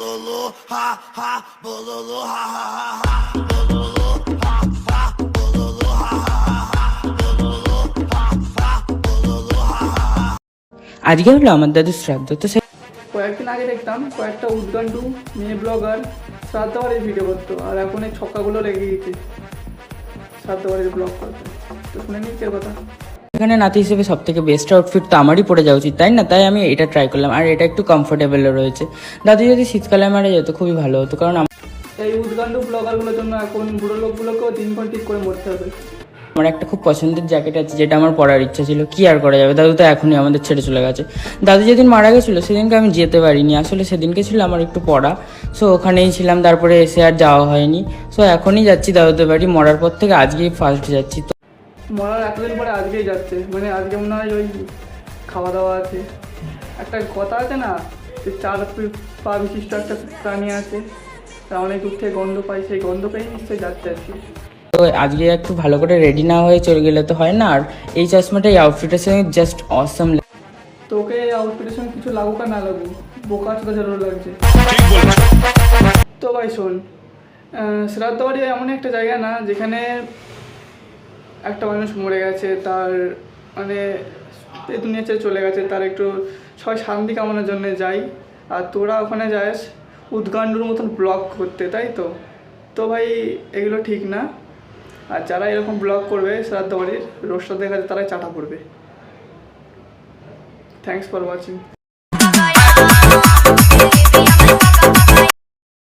Bololo, ha ha, bololo, ha ha ha ha, bololo, ha ha, bololo, ha ha ha ha, ha ha, bololo, ha ha ha. আজকে হলো আমার দাদুর শ্রাদ্ধ তো সে কয়েকদিন আগে দেখতাম কয়েকটা উদ্গান্ডু মেয়ে ব্লগার শ্রাদ্ধ বাড়ির ভিডিও করতো আর এখন এই ছক্কাগুলো লেগে গেছে শ্রাদ্ধ বাড়ির ব্লগ করতে তো শুনে নিচ্ছে কথা এখানে নাতি হিসেবে সব থেকে বেস্ট আউটফিট তো আমারই পরে যাওয়া উচিত তাই না? তাই আমি এটা ট্রাই করলাম আর এটা একটু কমফোর্টেবলও রয়েছে। দাদু যদি শীতকালে মারা যেত খুবই ভালো হতো কারণ এই উদ্গান্ডু ব্লগারগুলোর জন্য এখন বুড়ো লোকগুলোকেও দিনক্ষণ ঠিক করে মরতে হবে। আমার একটা খুব পছন্দের জ্যাকেট আছে যেটা আমার পরার ইচ্ছা ছিল কি আর করা যাবে? দাদু তো এখনই আমাদের ছেড়ে চলে গেছে। দাদু যেদিন মারা গেছিল সেদিনকে আমি যেতে পারিনি আসলে সেদিনকে ছিল আমার একটু পড়া। সো ওখানেই ছিলাম তারপরে এসে আর যাওয়া হয়নি। সো এখনই যাচ্ছি দাদুদের বাড়ি মরার পর থেকে আজকেই ফার্স্ট যাচ্ছি। তো মরার এতদিন পরে আজকেই যাচ্ছে। মানে আজকে মনে হয় ওই খাওয়া দাওয়া আছে। একটা কথা আছে না যে চার পা বিশিষ্ট একটা প্রাণী আছে তা অনেক দূর থেকে গন্ধ পাই সেই গন্ধ পেয়ে নিশ্চয়ই যাচ্ছে আর কি। তো আজকে একটু ভালো করে রেডি না হয়ে চলে গেলে তো হয় না আর এই চশমাটা এই আউটফিটের সঙ্গে জাস্ট অসম তোকে আউটফিটের সঙ্গে কিছু লাগুক আর না লাগুক বোকা চোদা জরুর লাগছে। তো ভাই শোন শ্রাদ্ধ বাড়ি এমন একটা জায়গা না যেখানে একটা মানুষ মরে গেছে, তার মানে দুনিয়া ছেড়ে চলে গেছে, তার একটু সবাই শান্তি কামনার জন্য যাই। আর তোরা ওখানে যাস, উদ্গান্ডুর মতন ব্লগ করতে, তাই তো? তো ভাই, এগুলো ঠিক না। আর যারা এরকম ব্লগ করবে শ্রাদ্ধ বাড়ির রোস্টার দেখা যায় তারাই চাটা পড়বে থ্যাংকস ফর ওয়াচিং